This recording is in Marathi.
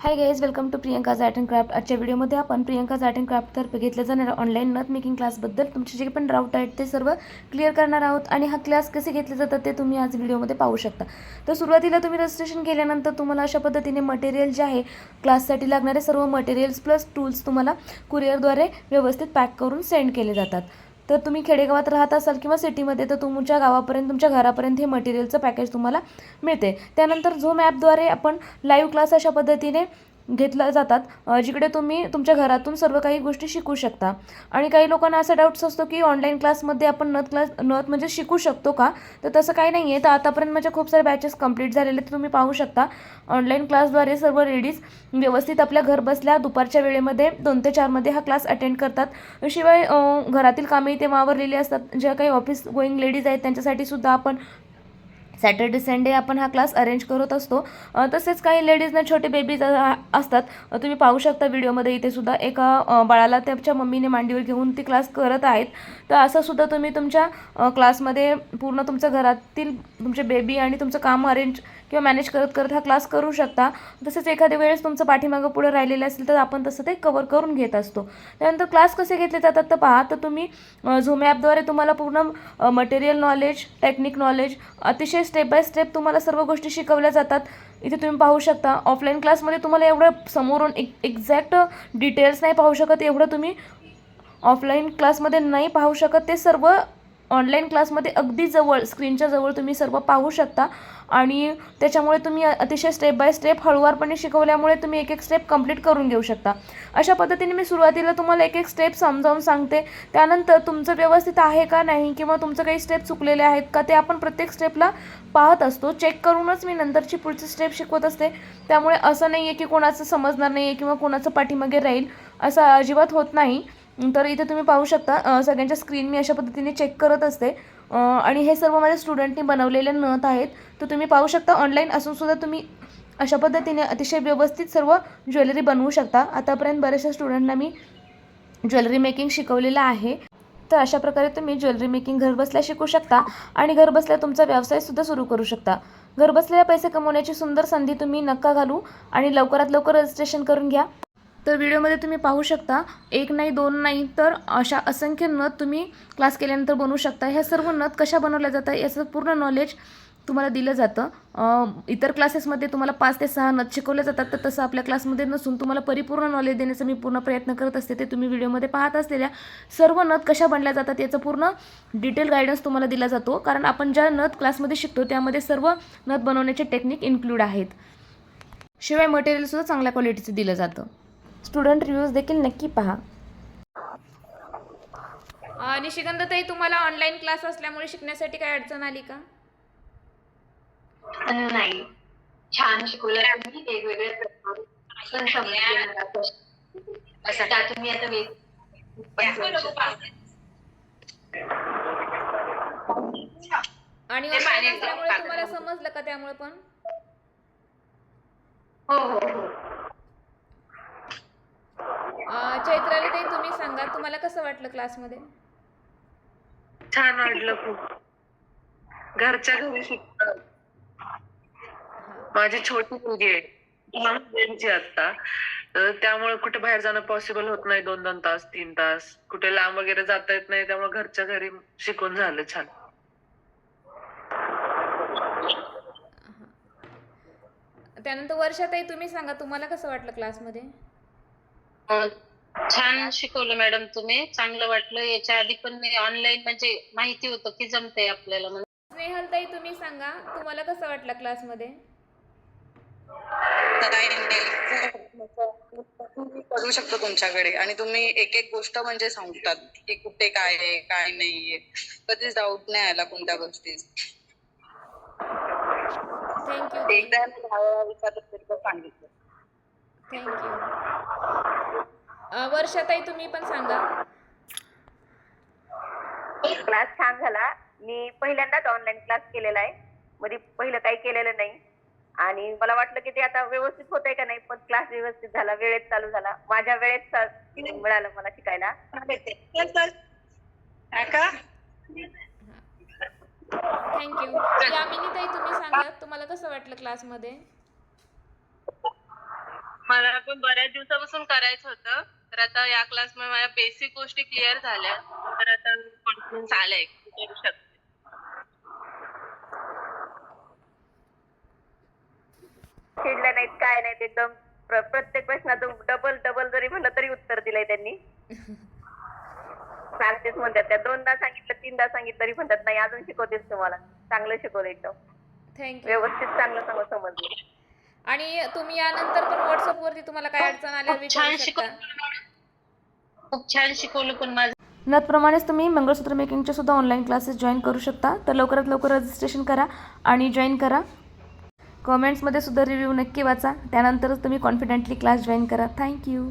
Hi guys welcome to Priyanka art and craft आजच्या व्हिडिओमध्ये आपण प्रियंका आर्ट अँड क्राफ्टतर्फे घेतल्या जाणाऱ्या ऑनलाईन नथ मेकिंग क्लासबद्दल तुमचे जे पण डाऊट आहेत ते सर्व क्लिअर करणार आहोत आणि हा क्लास कसे घेतले जातात ते तुम्ही आज व्हिडिओमध्ये पाहू शकता. तर सुरुवातीला तुम्ही रजिस्ट्रेशन केल्यानंतर तुम्हाला अशा पद्धतीने मटेरियल जे आहे क्लाससाठी लागणारे सर्व मटेरियल्स प्लस टूल्स तुम्हाला कुरिअरद्वारे व्यवस्थित पॅक करून सेंड केले जातात. तर तुम्ही खेडेगावात राहत असाल किंवा सिटीमध्ये तर तुमच्या गावापर्यंत तुमच्या घरापर्यंत हे मटेरियलचं पॅकेज तुम्हाला मिळते. त्यानंतर झूम ॲपद्वारे आपण लाईव्ह क्लास अशा पद्धतीने घेतल्या जातात जिकडे तुम्ही तुमच्या घरातून सर्व काही गोष्टी शिकू शकता. आणि काही लोकांना असा डाऊट्स असतो की ऑनलाईन क्लासमध्ये आपण नथ क्लास नथ म्हणजे शिकू शकतो का? तर तसं काही नाही आहे तर आतापर्यंत माझ्या खूप सारे बॅचेस कंप्लीट झालेले ते तुम्ही पाहू शकता. ऑनलाईन क्लासद्वारे सर्व लेडीज व्यवस्थित आपल्या घर बसल्या दुपारच्या वेळेमध्ये दोन ते चारमध्ये हा क्लास अटेंड करतात. शिवाय घरातील कामे ते वावरलेली असतात. ज्या काही ऑफिस गोईंग लेडीज आहेत त्यांच्यासाठी सुद्धा आपण सॅटर्डे संडे आपण हा क्लास अरेंज करत असतो. तसेच काही लेडीजना छोटे बेबीज असतात. तुम्ही पाहू शकता व्हिडिओमध्ये इथे सुद्धा एका बाळाला त्याच्या मम्मीने मांडीवर घेऊन ती क्लास करत आहेत. तर असं सुद्धा तुम्ही तुमच्या क्लासमध्ये पूर्ण तुमच्या घरातील तुमचे बेबी आणि तुमचं काम अरेंज किंवा मॅनेज करत करत हा क्लास करू शकता. तसेच एखाद्या वेळेस तुमचं पाठीमागं पुढे राहिलेलं असेल तर आपण तसं ते कवर करून घेत असतो. त्यानंतर क्लास कसे घेतले जातात तर पहा तर तुम्ही झूम ॲपद्वारे तुम्हाला पूर्ण मटेरियल नॉलेज टेक्निक नॉलेज अतिशय स्टेप बाय स्टेप तुम्हाला सर्व गोष्टी शिकवल्या जातात. इथे तुम्ही पाहू शकता ऑफलाईन क्लासमध्ये तुम्हाला एवढं समोरून एक एक्झॅक्ट डिटेल्स नाही पाहू शकत एवढं तुम्ही ऑफलाईन क्लासमध्ये नाही पाहू शकत. ते सर्व ऑनलाईन क्लासमध्ये अगदी जवळ स्क्रीनच्या जवळ तुम्ही सर्व पाहू शकता. आणि त्याच्यामुळे तुम्ही अतिशय स्टेप बाय स्टेप हळूवारपणे शिकवल्यामुळे तुम्ही एक एक स्टेप कंप्लीट करून घेऊ शकता. अशा पद्धतीने मी सुरुवातीला तुम्हाला एक एक स्टेप समजावून सांगते. त्यानंतर तुमचं व्यवस्थित आहे का नाही किंवा तुमचं काही स्टेप चुकलेले आहेत का ते आपण प्रत्येक स्टेपला पाहत असतो. चेक करूनच मी नंतरची पुढची स्टेप शिकवत असते. त्यामुळे असं नाही आहे की कोणाचं समजणार नाही आहे किंवा कोणाचं पाठीमागे राहील असं अजिबात होत नाही. तर इथे तुम्ही पाहू शकता सगळ्यांच्या स्क्रीन मी अशा पद्धतीने चेक करत असते. आणि हे सर्व माझ्या स्टुडंटनी बनवलेले नथ आहेत. तर तुम्ही पाहू शकता ऑनलाईन असून सुद्धा तुम्ही अशा पद्धतीने अतिशय व्यवस्थित सर्व ज्वेलरी बनवू शकता. आतापर्यंत बऱ्याचशा स्टुडंटना मी ज्वेलरी मेकिंग शिकवलेलं आहे. तर अशा प्रकारे तुम्ही ज्वेलरी मेकिंग घरबसल्या शिकू शकता आणि घरबसल्या तुमचा व्यवसायसुद्धा सुरू करू शकता. घरबसल्या पैसे कमवण्याची सुंदर संधी तुम्ही नक्का घालू आणि लवकरात लवकर रजिस्ट्रेशन करून घ्या. तर व्हिडिओमध्ये तुम्ही पाहू शकता एक नाही दोन नाही तर अशा असंख्य नथ तुम्ही क्लास केल्यानंतर बनवू शकता. ह्या सर्व नथ कशा बनवल्या जातात याचं पूर्ण नॉलेज तुम्हाला दिलं जातं. इतर क्लासेसमध्ये तुम्हाला पाच ते सहा नथ शिकवल्या जातात तर तसं आपल्या क्लासमध्ये नसून तुम्हाला परिपूर्ण नॉलेज देण्याचा मी पूर्ण प्रयत्न करत असते ते तुम्ही व्हिडिओमध्ये पाहत असलेल्या सर्व नथ कशा बनल्या जातात याचं पूर्ण डिटेल गायडन्स तुम्हाला दिला जातो. कारण आपण ज्या नथ क्लासमध्ये शिकतो त्यामध्ये सर्व नथ बनवण्याचे टेक्निक इन्क्लूड आहेत. शिवाय मटेरियलसुद्धा चांगल्या क्वालिटीचं दिलं जातं. स्टुडंट रिव्ह्यूज देखील नक्की पहा आणि शिगंधताई तुम्हाला ऑनलाईन क्लास असल्यामुळे शिकण्यासाठी काय अडचण आली का नाही छान शिकवलं तुम्ही वेगवेगळे प्रकार पण समजले मला कसे. असं त्यातून मी आता वेग पण करू शकते. आणि ते online पाण्यात असल्यामुळे तुम्हाला. समजलं का त्यामुळे पण हो हो हो चैत्राली ताई तुम्ही सांगा तुम्हाला कसं वाटलं क्लासमध्ये? छान वाटलं खूप. घरच्या घरी शिकतात माझी छोटी मुलगी आहे. लहान मुलींची आता त्यामुळे कुठे बाहेर जाणं पॉसिबल होत नाही दोन दोन तास तीन तास. कुठे लांब वगैरे जाता येत नाही त्यामुळे घरच्या घरी शिकून झालं छान. त्यानंतर वर्षाताई तुम्ही सांगा तुम्हाला कसं वाटलं क्लासमध्ये? छान शिकवलं मॅडम तुम्ही. चांगलं वाटलं. याच्या आधी पण मी ऑनलाईन म्हणजे माहिती होतं की जमतंय आपल्याला म्हणून. स्नेहलताई तुम्ही सांगा तुम्हाला कसं वाटलं क्लासमध्ये? काही नाही. तुम्ही करू शकतो तुमच्याकडे. आणि तुम्ही एक एक गोष्ट म्हणजे सांगतात की कुठे काय आहे काय नाहीये. कधीच डाऊट नाही आला कोणत्या गोष्टीत. थँक्यू एकदा मी दहा वेळा विचारलं तरी पण सांगितलं. थँक्यू वर्षाताई तुम्ही पण सांगा. क्लास छान झाला. मी पहिल्यांदाच ऑनलाईन क्लास केलेला आहे. मध्ये पहिलं काही केलेलं नाही. आणि मला वाटलं की ते आता व्यवस्थित होतंय का नाही पण क्लास व्यवस्थित झाला. वेळेत चालू झाला. माझ्या वेळेत मिळालं मला शिकायला. का थँक्यू यामिनी ताई तुम्ही सांगा तुम्हाला कसं वाटलं क्लासमध्ये मला पण बऱ्याच दिवसापासून करायचं होतं. तर आता या क्लासमुळे माझ्या बेसिक गोष्टी क्लिअर झाल्या. तर आता कॉन्फिडन्स आलाय की करू शकते. चिडल्या नाहीत काय नाहीत एकदम प्र- प्रत्येक प्रश्नाचं डबल डबल जरी म्हणलं तरी उत्तर दिलंय त्यांनी. सांगतेच म्हणतात त्या. दोनदा सांगितलं तीनदा सांगितलं तरी म्हणतात नाही अजून शिकवतेस तुम्हाला. चांगलं शिकवलं एकदम. थँक्यू व्यवस्थित चांगलं चांगलं समजलं. आणि तुम्ही यानंतर पण व्हॉट्सअप वरती तुम्हाला काय अडचण आल्या खूप विचारू छान शकता. खूप छान शिकवलं पण माझं. नथप्रमाणेच तुम्ही मंगळसूत्र मेकिंगचे सुद्धा ऑनलाईन क्लासेस जॉईन करू शकता. तर लवकरात लवकर रजिस्ट्रेशन करा आणि जॉईन करा. कमेंट्समध्ये सुद्धा रिव्ह्यू नक्की वाचा. त्यानंतरच तुम्ही कॉन्फिडेंटली क्लास जॉईन करा. Thank you